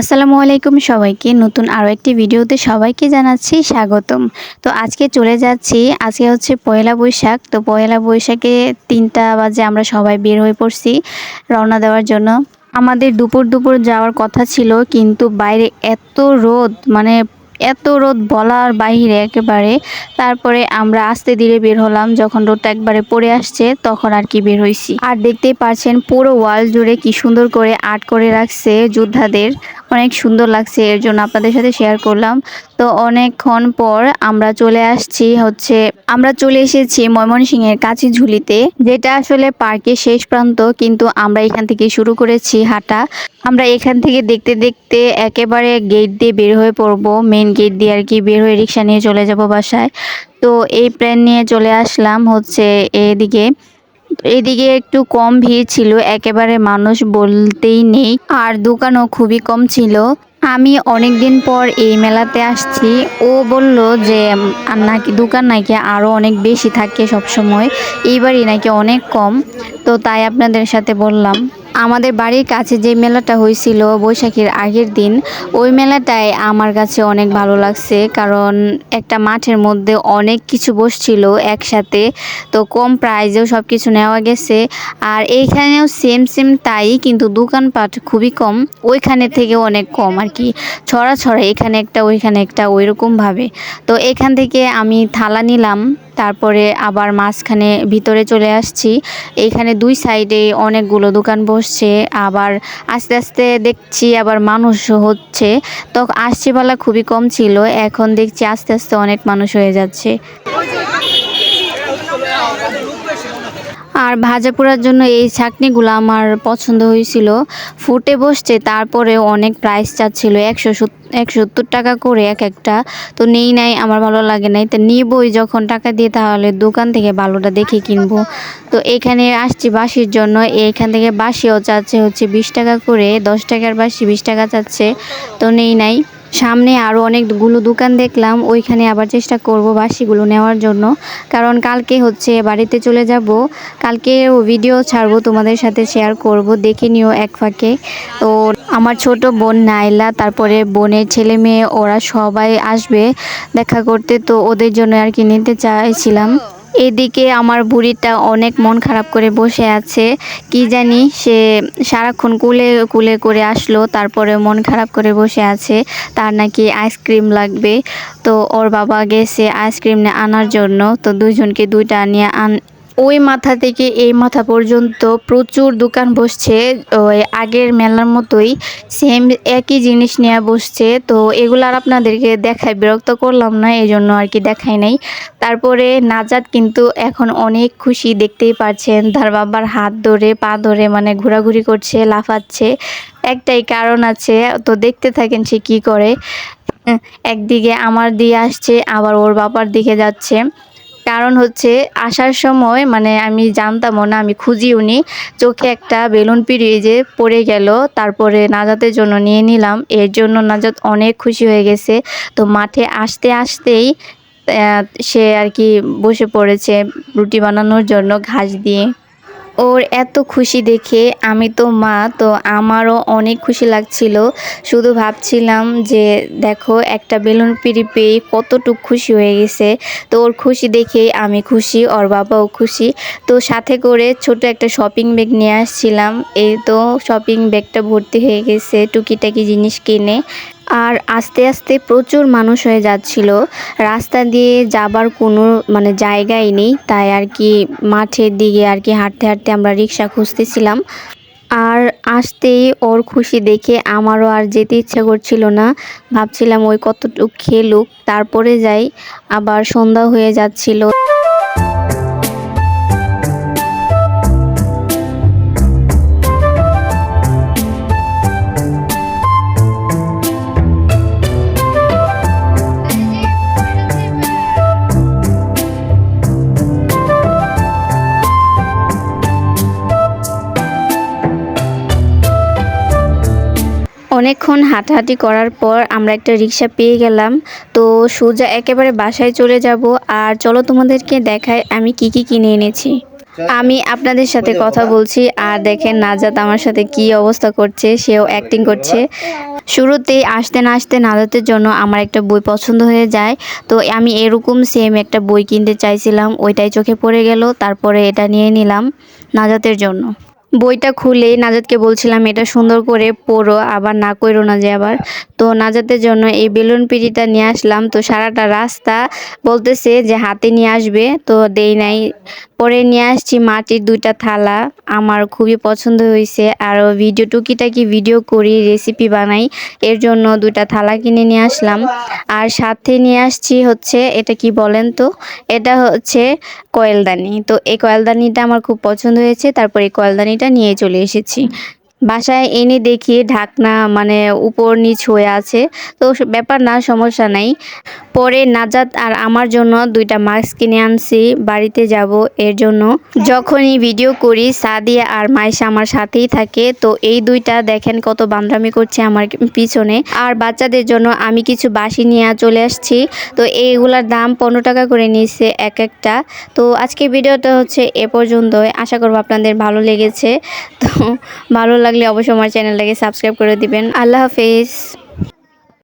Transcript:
আসসালামু আলাইকুম সবাইকে। নতুন আরও একটি ভিডিওতে সবাইকে জানাচ্ছি স্বাগতম। তো আজকে চলে যাচ্ছি, আজকে হচ্ছে পয়লা বৈশাখ। তো পয়লা বৈশাখে তিনটা বাজে আমরা সবাই বের হয়ে পড়ছি রওনা দেওয়ার জন্য। আমাদের দুপুর দুপুর যাওয়ার কথা ছিল, কিন্তু বাইরে এত রোদ মানে এত রোদ বলার বাইরে একেবারে। তারপরে আমরা আস্তে ধীরে বের হলাম, যখন রোদটা একবারে পড়ে আসছে, তখন আর কি বের হয়েছি আর দেখতেই পাচ্ছেন পুরো ওয়াল জুড়ে কি সুন্দর করে আর্ট করে রাখছে যোদ্ধাদের। অনেক সুন্দর লাগছে, এর জন্য আপনাদের সাথে শেয়ার করলাম। তো অনেকক্ষণ পর আমরা চলে আসছি হচ্ছে, আমরা চলে এসেছি ময়মনসিংহের কাছে ঝুলিতে যেটা আসলে পার্কের শেষ প্রান্ত, কিন্তু আমরা এখান থেকে শুরু করেছি হাঁটা। আমরা এখান থেকে দেখতে দেখতে একেবারে গেট দিয়ে বের হয়ে পড়ব মেন গেট দিয়ে আর কি বের হয়ে রিক্সা নিয়ে চলে যাব বাসায়। তো এই প্ল্যান নিয়ে চলে আসলাম হচ্ছে এদিকে। এদিকে একটু কম ভিড় ছিল, একেবারে মানুষ বলতেই নেই। আর দোকানও খুবই কম ছিল। আমি অনেক দিন পর এই মেলাতে আসছি। ও বলল যে নাকি, দোকান নাকি আরও অনেক বেশি থাকে সবসময়। এইবারই নাকি অনেক কম। তো তাই আপনাদের সাথে বললাম। আমাদের বাড়ির কাছে যে মেলাটা হয়েছিল বৈশাখীর আগের দিন, ওই মেলাটাই আমার কাছে অনেক ভালো লাগছে। কারণ একটা মাঠের মধ্যে অনেক কিছু বসছিল একসাথে, তো কম প্রাইজেও সব কিছু নেওয়া গেছে। আর এইখানেও সেম সেম তাই, কিন্তু দোকানপাট খুবই কম, ওইখানে থেকে অনেক কম আর কি। ছড়া ছড়া এখানে একটা, ওইখানে একটা, ওইরকমভাবে। তো এখান থেকে আমি থালা নিলাম। তারপরে আবার মাঝখানে ভিতরে চলে আসছি। এইখানে দুই সাইডে অনেকগুলো দোকান বসছে। আবার আস্তে আস্তে দেখছি আবার মানুষ হচ্ছে। তো আসছে বেলা খুবই কম ছিল। এখন দেখছি আস্তে আস্তে অনেক মানুষ হয়ে যাচ্ছে। আর ভাজা পোড়ার জন্য এই চাটনিগুলো আমার পছন্দ হয়েছিল। ফুটে বসছে, তারপরে অনেক প্রাইস চাচ্ছিল, একশো একশো সত্তর টাকা করে এক একটা। তো নেই নাই, আমার ভালো লাগে নাই। তো নিবই যখন টাকা দিয়ে, তাহলে দোকান থেকে ভালোটা দেখে কিনবো। তো এখানে আসছি বাসির জন্য। এইখান থেকে বাসিও চাচ্ছে হচ্ছে বিশ টাকা করে, দশ টাকার বাসি বিশ টাকা চাচ্ছে। তো নেই নাই। সামনে আরও অনেকগুলো দোকান দেখলাম, ওইখানে আবার চেষ্টা করব বাসিগুলো নেওয়ার জন্য। কারণ কালকে হচ্ছে বাড়িতে চলে যাব, কালকে ভিডিও ছাড়বো, তোমাদের সাথে শেয়ার করব, দেখে নিও এক ফাঁকে। তো আমার ছোট বোন নাইলা, তারপরে বোনের ছেলে মেয়ে, ওরা সবাই আসবে দেখা করতে, তো ওদের জন্য আর কি নিতে চাইছিলাম। এদিকে আমার বুড়িটা অনেক মন খারাপ করে বসে আছে। কি জানি সে সারাক্ষণ কুলে কুলে করে আসলো তারপরে মন খারাপ করে বসে আছে। তার নাকি আইসক্রিম লাগবে। তো ওর বাবা গেছে আইসক্রিম আনার জন্য। তো দুইজনকে দুইটা নিয়ে আন ওই মাথা থেকে এই মাথা পর্যন্ত প্রচুর দোকান বসছে। ওই আগের মেলার মতোই সেম একই জিনিস নিয়ে বসছে। তো এগুলো আর আপনাদেরকে দেখায়, বিরক্ত করলাম না এই জন্য আর কি দেখাই নাই। তারপরে নাজাদ কিন্তু এখন অনেক খুশি দেখতেই পাচ্ছেন তার বাবার হাত ধরে, পা ধরে মানে ঘোরাঘুরি করছে, লাফাচ্ছে। একটাই কারণ আছে, তো দেখতে থাকেন সে কি করে। একদিকে আমার দিয়ে আসছে, আবার ওর বাবার দিকে যাচ্ছে। কারণ হচ্ছে আসার সময় মানে আমি জানতামও না, আমি খুঁজি উনি চোখে একটা বেলুন পিড়িয়ে যে পড়ে গেল, তারপরে নাজাতের জন্য নিয়ে নিলাম। এর জন্য নাজাত অনেক খুশি হয়ে গেছে। তো মাঠে আসতে আসতেই সে আর কি বসে পড়েছে রুটি বানানোর জন্য ঘাস দিয়ে। ওর এত খুশি দেখে আমি তো মা, তো আমারও অনেক খুশি লাগছিল। শুধু ভাবছিলাম যে, দেখো, একটা বেলুন পিড়ি পেয়ে কতটুক খুশি হয়ে গেছে। তো ওর খুশি দেখেই আমি খুশি, ওর বাবাও খুশি। তো সাথে করে ছোট একটা শপিং ব্যাগ নিয়ে আসছিলাম। এই তো শপিং ব্যাগটা ভর্তি হয়ে গেছে, টুকিটাকি জিনিস কিনে। আর আস্তে আস্তে প্রচুর মানুষ হয়ে যাচ্ছিল। রাস্তা দিয়ে যাবার কোনো মানে জায়গাই নেই, তাই আর কি মাঠের দিকে আর কি হাঁটতে হাঁটতে আমরা রিক্সা খুঁজতেছিলাম। আর আসতেই ওর খুশি দেখে আমারও আর যেতে ইচ্ছা করছিল না। ভাবছিলাম ওই কতটুকু খেলুক, তারপরে যাই, আবার সন্ধ্যা হয়ে যাচ্ছিল। অনেকক্ষণ হাঁটাহাঁটি করার পর আমরা একটা রিক্সা পেয়ে গেলাম। তো সোজা একেবারে বাসায় চলে যাব। আর চলো তোমাদেরকে দেখায় আমি কি কি কিনে এনেছি। আমি আপনাদের সাথে কথা বলছি। আর দেখেন নাজাত আমার সাথে কি অবস্থা করছে, সেও অ্যাক্টিং করছে। শুরুতেই আসতে না আসতে নাজাতের জন্য আমার একটা বই পছন্দ হয়ে যায়। তো আমি এরকম সেম একটা বই কিনতে চাইছিলাম। ওইটাই চোখে পড়ে গেল। তারপরে এটা নিয়ে নিলাম নাজাতের জন্য। বইটা খুলে নাজাদকে বলছিলাম, এটা সুন্দর করে পড়ো, আবার না করো না যে আবার। তো নাজাদের জন্য এই বেলুন পিঁড়িটা নিয়ে আসলাম। তো সারাটা রাস্তা বলতেছে যে হাতে নিয়ে আসবে, তো দেই নাই। পরে নিয়ে আসছি মাটির দুইটা থালা। আমার খুবই পছন্দ হয়েছে। আর ভিডিও টুকিটাকি ভিডিও করি রেসিপি বানাই, এর জন্য দুইটা থালা কিনে নিয়ে আসলাম। আর সাথে নিয়ে আসছি হচ্ছে, এটা কি বলেন তো? এটা হচ্ছে কয়েলদানি। তো এই কয়েলদানিটা আমার খুব পছন্দ হয়েছে। তারপর এই কয়েলদানিটা নিয়ে চলে এসেছি। বাসায় এনে দেখি ঢাকনা মানে উপর নিচ হয়ে আছে। তো ব্যাপার না, সমস্যা নাই। পরে নাজাত আর আমার জন্য দুইটা মাস্ক কিনে আনছি, বাড়িতে যাব এর জন্য। যখনই ভিডিও করি, সাদিয়া আর মাইশা আমার সাথেই থাকে। তো এই দুইটা দেখেন কত বান্দ্রামি করছে আমার পিছনে। আর বাচ্চাদের জন্য আমি কিছু বাসি নিয়ে চলে আসছি। তো এইগুলার দাম পনেরো টাকা করে নিয়েছে এক একটা। তো আজকে ভিডিওটা হচ্ছে এ পর্যন্তই। আশা করব আপনাদের ভালো লেগেছে। তো ভালো লাগলে অবশ্যই আমার চ্যানেলটাকে সাবস্ক্রাইব করে দিবেন। আল্লাহ হাফেজ।